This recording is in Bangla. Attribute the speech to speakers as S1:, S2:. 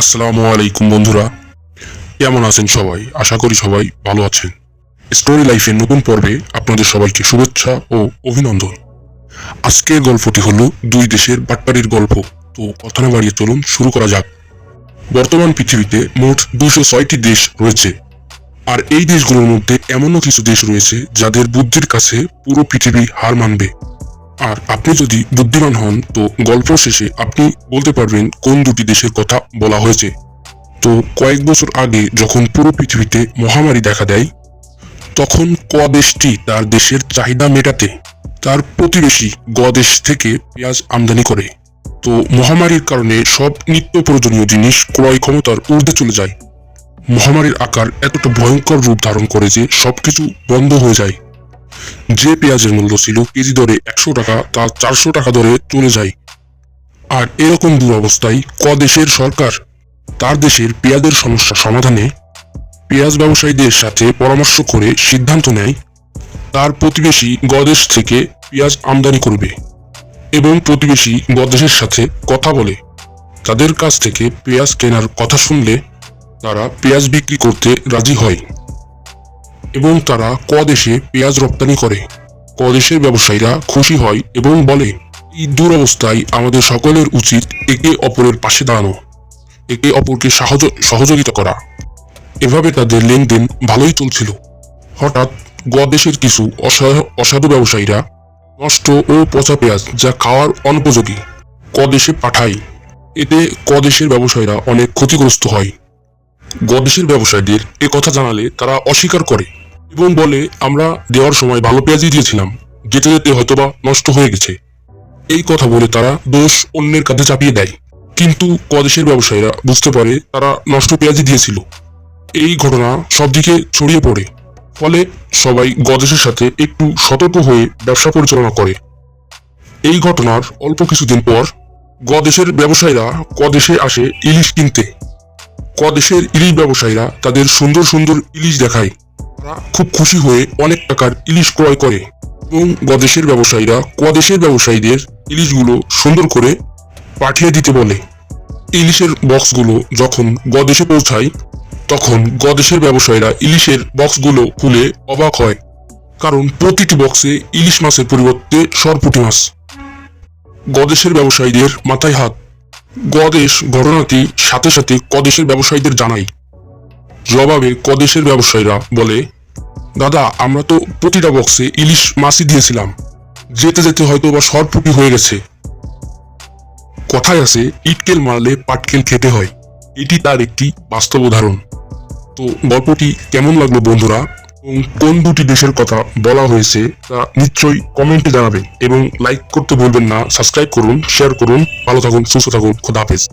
S1: আসসালামু আলাইকুম বন্ধুরা। কেমন আছেন সবাই? আশা করি সবাই ভালো আছেন। স্টোরি লাইফের নতুন পর্বে আপনাদের সবাইকে শুভেচ্ছা ও অভিনন্দন। আজকের গল্পটি হলো দুই দেশের বাটপাড়ির গল্প। তো কথা না বাড়িয়ে চলুন, শুরু করা যাক। বর্তমান পৃথিবীতে মোট দুশো ছয়টি দেশ রয়েছে। আর এই দেশগুলোর মধ্যে এমনও কিছু দেশ রয়েছে যাদের বুদ্ধির কাছে পুরো পৃথিবী হার মানবে। আর আপনি যদি বুদ্ধিমান হন, তো গল্প শেষে আপনি বলতে পারবেন কোন দুটি দেশের কথা বলা হয়েছে। তো কয়েক বছর আগে যখন পুরো পৃথিবীতে মহামারী দেখা দেয়, তখন ক দেশটি তার দেশের চাহিদা মেটাতে তার প্রতিবেশী গ দেশ থেকে পেঁয়াজ আমদানি করে। তো মহামারীর কারণে সব নিত্য প্রয়োজনীয় জিনিস ক্রয় ক্ষমতার ঊর্ধ্বে চলে যায়। মহামারীর আকার এতটা ভয়ঙ্কর রূপ ধারণ করে যে সবকিছু বন্ধ হয়ে যায়। যে পেঁয়াজের মূল্য ছিল কেজি দরে একশো টাকা তা চারশো টাকা দরে চলে যায়। আর এরকম দুরবস্থায় ক দেশের সরকার। তার দেশের পেঁয়াজের সমস্যা সমাধানে পেঁয়াজ ব্যবসায়ীদের সাথে পরামর্শ করে সিদ্ধান্ত নেয়। তার প্রতিবেশী গদেশ থেকে পেঁয়াজ আমদানি করবে এবং প্রতিবেশী গদেশের সাথে কথা বলে। তাদের কাছ থেকে পেঁয়াজ কেনার কথা শুনলে তারা পেঁয়াজ বিক্রি করতে রাজি হয়। এবং তারা ক দেশে পেঁয়াজ রপ্তানি করে। ক দেশের ব্যবসায়ীরা খুশি হয় এবং বলে, এই দুরবস্থায় আমাদের সকলের উচিত একে অপরের পাশে দাঁড়ানো, একে অপরকে সহযোগিতা করা। এভাবে তাদের লেনদেন ভালোই চলছিল। হঠাৎ দেশের কিছু অসা- অসাধু ব্যবসায়ীরা নষ্ট ও পচা পেঁয়াজ যা খাওয়ার অনুপযোগী দেশে পাঠায়। এতে দেশের ব্যবসায়ীরা অনেক ক্ষতিগ্রস্ত হয়। গদেশের ব্যবসায়ীদের এ কথা জানালে তারা অস্বীকার করে। এবং বলে, আমরা দেওয়ার সময় ভালো পেঁয়াজই দিয়েছিলাম। যেতে যেতে হয়তোবা নষ্ট হয়ে গেছে। এই কথা বলে তারা দোষ অন্যের কাঁধে চাপিয়ে দেয়। কিন্তু কদেশের ব্যবসায়ীরা বুঝতে পারে তারা নষ্ট পেঁয়াজই দিয়েছিল। এই ঘটনা সবদিকে ছড়িয়ে পড়ে। ফলে সবাই গদেশের সাথে একটু সতর্ক হয়ে ব্যবসা পরিচালনা করে। এই ঘটনার অল্প কিছুদিন পর গদেশের ব্যবসায়ীরা কদেশে আসে ইলিশ কিনতে। কদেশের ইলিশ ব্যবসায়ীরা তাদের সুন্দর সুন্দর ইলিশ দেখায়। তারা খুব খুশি হয়ে অনেক টাকার ইলিশ ক্রয় করে এবং গদেশের ব্যবসায়ীরা কদেশের ব্যবসায়ীদের ইলিশগুলো সুন্দর করে পাঠিয়ে দিতে বলে। ইলিশের বক্সগুলো যখন গদেশে পৌঁছায়, তখন গদেশের ব্যবসায়ীরা ইলিশের বক্সগুলো খুলে অবাক হয়, কারণ প্রতিটি বক্সে ইলিশ মাছের পরিবর্তে সরপুটি মাছ। গদেশের ব্যবসায়ীদের মাথায় হাত। গদেশ ঘটনাটি সাথে সাথে কদেশের ব্যবসায়ীদের জানায়। জবাবে কদেশের ব্যবসায়ীরা বলে দাদা, আমরা তো প্রতিটা বক্সে ইলিশ মাছই দিয়েছিলাম। যেতে যেতে হয়তো বা সরপুটি হয়ে গেছে। কথায় আছে, ইটকেল মারলে পাটকেল খেতে হয়। এটি তার একটি বাস্তব উদাহরণ। তো গল্পটি কেমন লাগল বন্ধুরা? এবং কোন দুটি দেশের কথা বলা হয়েছে তা নিশ্চয়ই কমেন্টে জানাবেন। এবং লাইক করতে ভুলবেন না সাবস্ক্রাইব করুন শেয়ার করুন। ভালো থাকুন, সুস্থ থাকুন, খোদা হাফেজ।